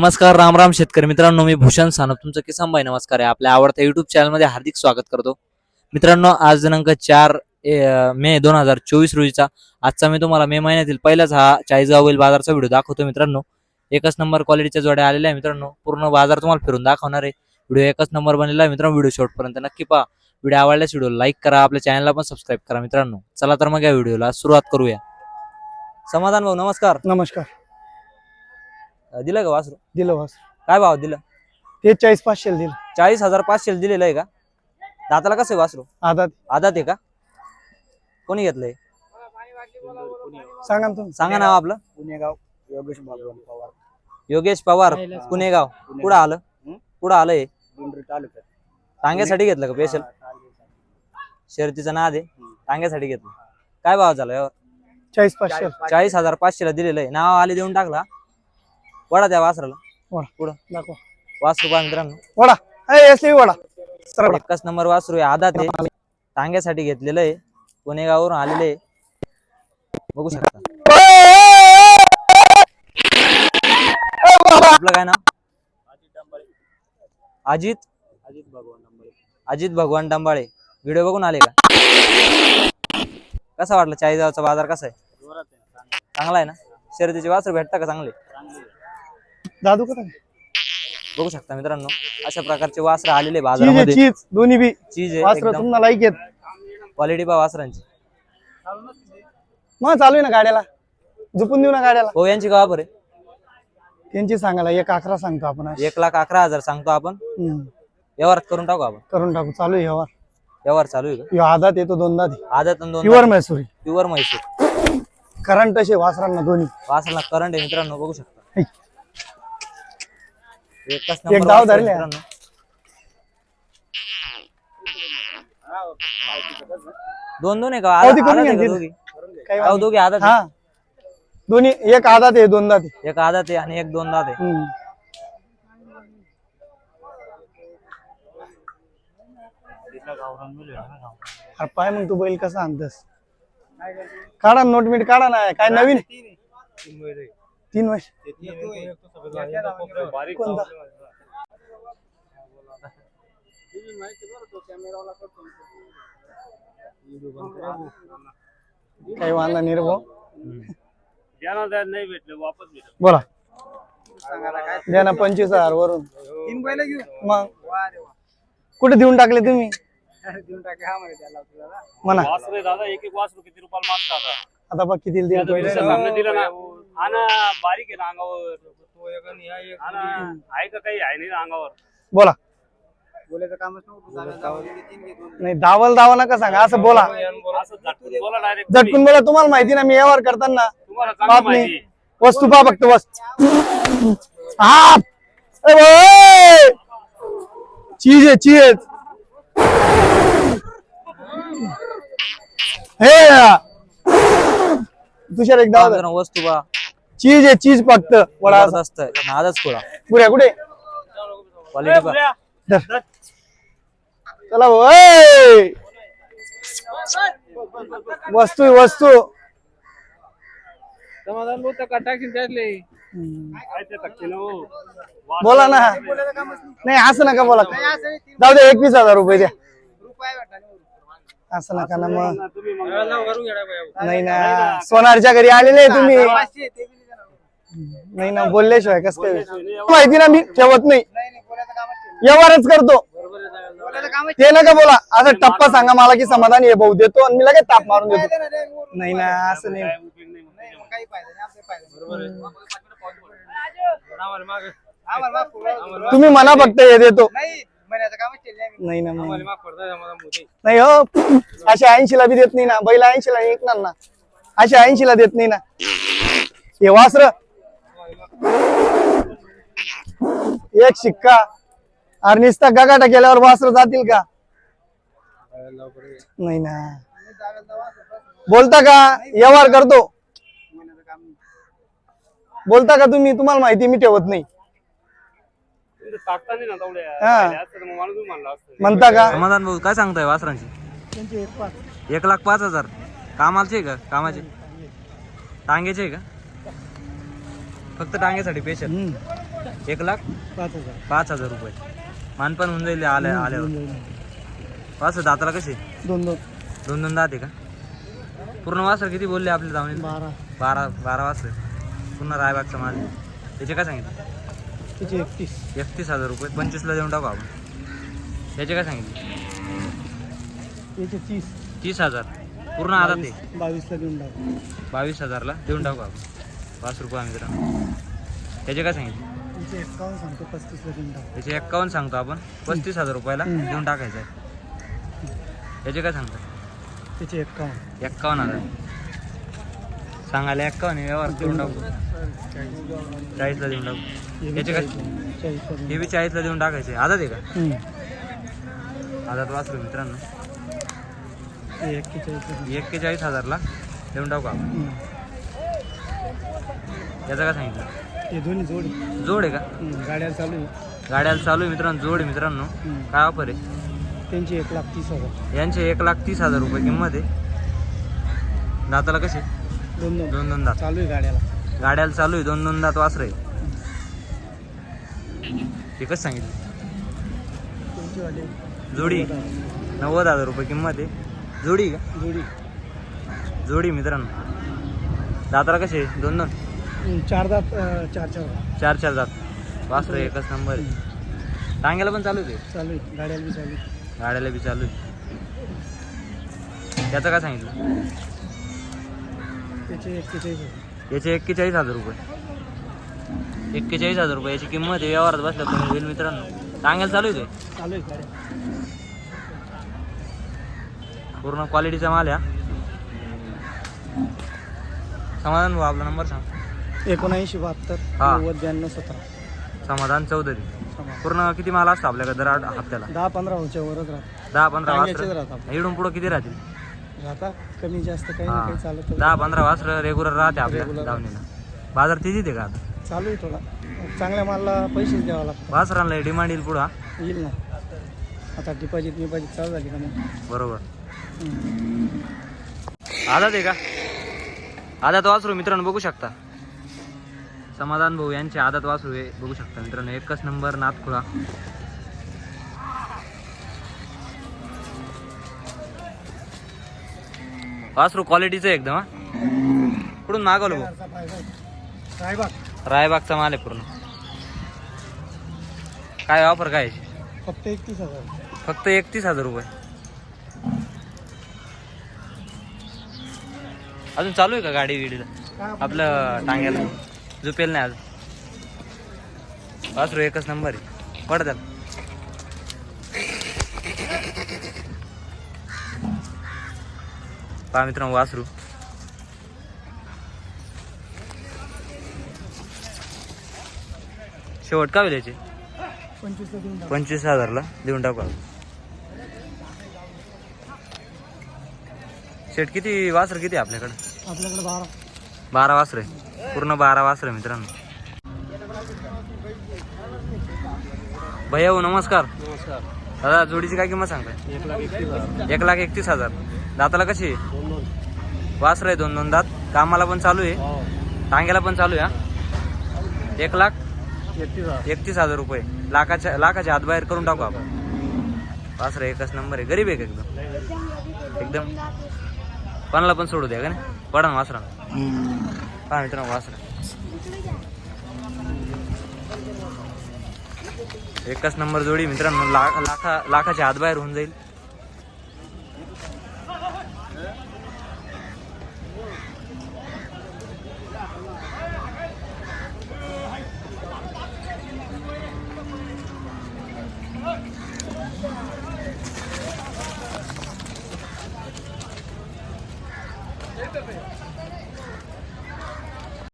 नमस्कार राम राम शेतकरी मित्रांनो मी भूषण सानप. तुमचं किसान भाई नमस्कार आहे. आपल्या आवडत्या युट्यूब चॅनलमध्ये हार्दिक स्वागत करतो. मित्रांनो आज दिनांक चार मे दोन हजार चोवीस रोजीचा. आजचा मी तुम्हाला मे महिन्यातील पहिलाच हा चाळीसगावील बाजारचा व्हिडिओ दाखवतो मित्रांनो. एकच नंबर क्वालिटीच्या जोड्या आलेल्या आहे मित्रांनो. पूर्ण बाजार तुम्हाला फिरून दाखवणार आहे. व्हिडिओ एकच नंबर बनलेला आहे मित्रांनो. व्हिडिओ शॉर्टपर्यंत नक्की पहा. व्हिडिओ आवडल्यास व्हिडिओ लाईक करा. आपल्या चॅनलला पण सबस्क्राईब करा मित्रांनो. चला तर मग या व्हिडिओला सुरुवात करूया. समाधान भाऊ नमस्कार. नमस्कार. दिलं का वासरू? दिलं वास काय भाव दिलं? ते चाळीस पाचशे दिलं. चाळीस हजार पाचशे दिलेलं आहे का? दाताला कसं आहे वासरू? आता आदात आहे का? कोणी घेतलंय? सांगा ना तुम्ही. सांगा नाव आपलं. पुणेगाव योगेश पवार. योगेश पवार पुणेगाव. कुठं आलं? कुठं आलं हे? दिंडोरी तालुक्यात. टांग्यासाठी घेतलं का स्पेशल शर्तीचं नाद आहे. टांग्यासाठी घेतलं. काय भाव झाला यावर? चाळीस पाचशे. चाळीस हजार पाचशेला दिलेलं आहे. नाव आले देऊन टाकला. वडा त्या वासराला. वडा. पुढं. दाखवा. वासरू मित्रांनो वडा. ए वडा. सरळ एकच नंबर वासरू आहे आदात आहे. टांग्यासाठी घेतलेलं आहे. पुणेगाववरून आलेले आहे. बघू शकता. आपलं काय नाव? अजित. अजित भगवान डंबाळे. व्हिडिओ बघून आले का? कसा वाटला चाळीसगावचा बाजार कसा आहे? चांगला आहे ना? शर्यतीचे वासर भेटता का चांगले? दादू का बघू शकता मित्रांनो अशा प्रकारचे वासर आलेले चीज बाजारामध्ये. चीज. दोन्ही बी. चीज आहे वासर एकदम. तुम्हाला लाईक येत क्वालिटी पा वासरांची. मग चालू आहे ना गाड्याला? झुपून देऊ ना गाड्याला? हो यांची गावा बरे त्यांची सांगायला एक अकरा सांगतो आपण आज. एक लाख अकरा हजार सांगतो आपण. हम्म. व्यवहारात करून टाकू आपण. करून टाकू. चालू आहे व्यवहार. व्यवहार चालू आहे ह्यो आदात येतो दोनदा दे आदत आणि दोन प्युअर मैसुरी प्युअर म्हैसूर करंट असे वासरांना दोन्ही. वासरला करंट आहे मित्रांनो बघू शकता. है. एक नंबर डाव वासर आहे धरले. मित्रांनो. दोन दोन आहे का? आदत करून घ्या. दोघी? काही अहो, दोघी. हा. दोन्ही एक आदात आहे दोनदा ते. एक आदत आहे आणि एक दोन दात आहे. हम्म. अरे पाय मग तू बैल कसा आणतस? काढा नोट मीट काढा ना काय नवीन तीन वर्ष. कोणता? काही वांदा नाही रे भाऊ. नाही भेटलं वापस भेटलं बोला. द्या ना पंचवीस हजार वरून. मग. कुठे देऊन टाकले तुम्ही? म्हणा. वासरे दादा एक एक वासरू किती रुपयाला मागता आता बघ किती दिल दिलं ना. ना बारीक आहे ना अंगावर. हा ना आहे का काही? आहे नाही ना अंगावर. बोला. नाही दावल दावा नका सांगा असं बोला. असं झटकून बोला डायरेक्ट झटकून बोला तुम्हाला माहिती ना मी व्यवहार करताना तुम्हाला बाप नाही माहिती. वस्तू पहा फक्त बस. हा. ए ओय! चीज आहे चीज हे! तुषार एक मित्रांनो, वस्तू बा चीज आहे चीज फक्त. वडा आहे. नादच खुळा पुऱ्या कुठे क्वालिटी बा धर. चला! वस्तू आहे, वस्तू. समाधान बोलता का? टाकीन त्यातले. काय ते टाकते ना हो. बोला ना. नाही. असं नका बोला. जाऊ दे एकवीस हजार रुपये द्या. असं नका ना मग. नाही ना सोनारच्या घरी आलेले आहे तुम्ही. नाही ना बोलल्याशिवाय कस काय? माहिती ना मी ठेवत नाही. व्यवहारच करतो. ते नका बोला. असं टप्पा सांगा मला की समाधान हे भाऊ देतो आणि मी लगेच ताप मारून देतो. नाही ना असं नाही. उपयोग नाही मग तुम्ही म्हणा फक्त हे देतो. नाही ना. नाही. हो अशा ऐंशी ला बी देत नाही ना. बैल ऐंशी ला ऐकणार ना. अशा ऐंशी ला देत नाही ना. हे वासर. एक शिक्का. अरे निसता गगाटा केल्यावर वासर जातील का? नाही ना. बोलता का? व्यवहार करतो. बोलता का तुम्ही? तुम्हाला माहिती मी ठेवत नाही. हा. म्हणता का? समाधान भाऊ काय सांगताय वासरांची? एक लाख पाच हजार. कामाचे का? कामाचे? टांग्याचे आहे का? फक्त टांग्यासाठी पेशल एक लाख पाच हजार. पाच हजार रुपये. मानपण होऊन जाईल आल्या आल्यावर. असं दाताला कसे दोन दोन. दोन दोन दात आहे का? पूर्ण वासर किती बोलले आपल्या धावणीत बारा. बारा बारा वासर पूर्ण रायबागचा माल. त्याचे काय सांगितलं? त्याचे एकतीस. एकतीस हजार रुपये. पंचवीसला देऊन टाकू आपण. त्याचे काय सांगितले? त्याचे तीस. तीस हजार. पूर्ण आला ते बावीसला देऊन टाकू. बावीस हजारला देऊन टाकू आपण. पाच रुपये मित्रांनो त्याचे काय सांगितले? त्याचे एकावन्न सांगतो पस्तीसला देऊन टाकू. त्याचे एक्कावन्न सांगतो आपण. पस्तीस हजार रुपयाला हम्म. देऊन टाकायचं आहे. त्याचे काय सांगतो त्याचे एकावन्न. एक्कावन्न हजार. सांगायला एक्कावन्न आहे, व्यवहार देऊन टाकू. चाळीसला देऊन टाकू. याचे काय? चाळीसला हे देऊन बी चाळीसला देऊन टाकायचे. आदात आहे का. आदात वाचलो मित्रांनो. एक्केचाळीस हजारला देऊन टाकू आपण. याचं काय सांगितलं? हे दोन्ही जोडी. जोड आहे का? हम्म. गाड्या चालू आहे. गाड्याला चालू आहे मित्रांनो जोड आहे मित्रांनो. हम्म. काय ऑफर आहे? त्यांची एक लाख तीस हजार. यांचे एक लाख तीस हजार रुपये किंमत आहे. दाताला कसे दोन दोन. दोन दोन दात. चालू आहे गाड्याला. गाड्याला चालू आहे दोन दोन दात वासर आहे ते कसं सांगितलं? वाली जोडी. नव्वद हजार. रुपये किंमत आहे. जोडी का? जोडी. जोडी मित्रांनो. दाताला कसे दोन दोन. चार दात चार चार चार चार दात. वासर एकच नंबर आहे. टांग्याला पण चालू आहे. चालू आहे गाड्याला बी चालू आहे. गाड्याला बी चालू आहे. त्याचं काय सांगितलं? त्याचे एक्केचाळीस याचे एक्केचाळीस हजार रुपये. एक्केचाळीस हजार रुपये याची किंमत आहे व्यवहारात बसल्या कमी होईल मित्रांनो. टांग्याला चालू आहे चालू आहे गाड्या. पूर्ण क्वालिटीचा माल आहे. समाधान भाऊ आपला नंबर सांग. एकोणऐंशी बहात्तर हा. नव्वद ब्याण्णव सतरा. समाधान चौधरी. पूर्ण किती माल असतो आपल्याकडे? दर आठ हप्त्याला. दहा पंधरा होच्या वरच राहत दहा पंधरा टांग्याचेच वासर. राहतात इकडून पुढं किती राहतील? राहता कमी जास्त काही ना. काही चालत दहा पंधरा वासर रेग्युलर राहते आपल्या Regular. दावणीला बाजार तिथीच आहे का आता? चालू आहे थोडा. चांगल्या मालला पैसेच द्यावा लागतो वासरांना डिमांड येईल पुढं हा? येईल ना. आता डिपॉझिट डिपॉझिट चालू झाली का मग? बरोबर. हम्म. आदात आहे का? आदात वासरू मित्रांनो बघू शकता. समाधान भाऊ यांचे आदात वासरू आहे बघू शकता मित्रांनो. एकच नंबर नाथखुळा वासरू क्वालिटीचं एकदम हा. कुठून मागवलं भाऊ? रायबाग रायबागचा माल आहे पूर्ण. काय ऑफर काय? फक्त एकतीस हजार. फक्त एकतीस हजार रुपये. अजून चालू आहे का गाडी विडीला आपलं टांग्याला. झुपेल नाही आज वासरू एकच नंबर आहे. पड त्याला. पहा मित्रांनो वासरू. शेवट का होईल याचे. पंचवीस हजारला देऊन टाकू शेट किती वासर किती आहे आपल्याकडे? आपल्याकडे बारा. बारा वासर आहे. पूर्ण बारा वासर आहे मित्रांनो. भैया हो नमस्कार. नमस्कार. दादा जोडीची काय किंमत सांगताय? एक लाख एकतीस हजार. एक लाख एकतीस हजार. दाताला कशी वासर आहे दोन दोन दात. कामाला पण चालू आहे. हो. टांग्याला पण चालू आहे एक लाख एकतीस हजार. एकतीस हजार रुपये. लाखाच्या लाखाच्या हात बाहेर करून टाकू आपण. वासर एकच नंबर आहे. गरीब आहे का एकदम? एकदम? कोणाला पण सोडू द्या का नाही? पडा ना वासरा पहा मित्रांनो वासरा. एकच नंबर जोडी मित्रांनो लाख लाखा लाखाच्या हात बाहेर होऊन जाईल.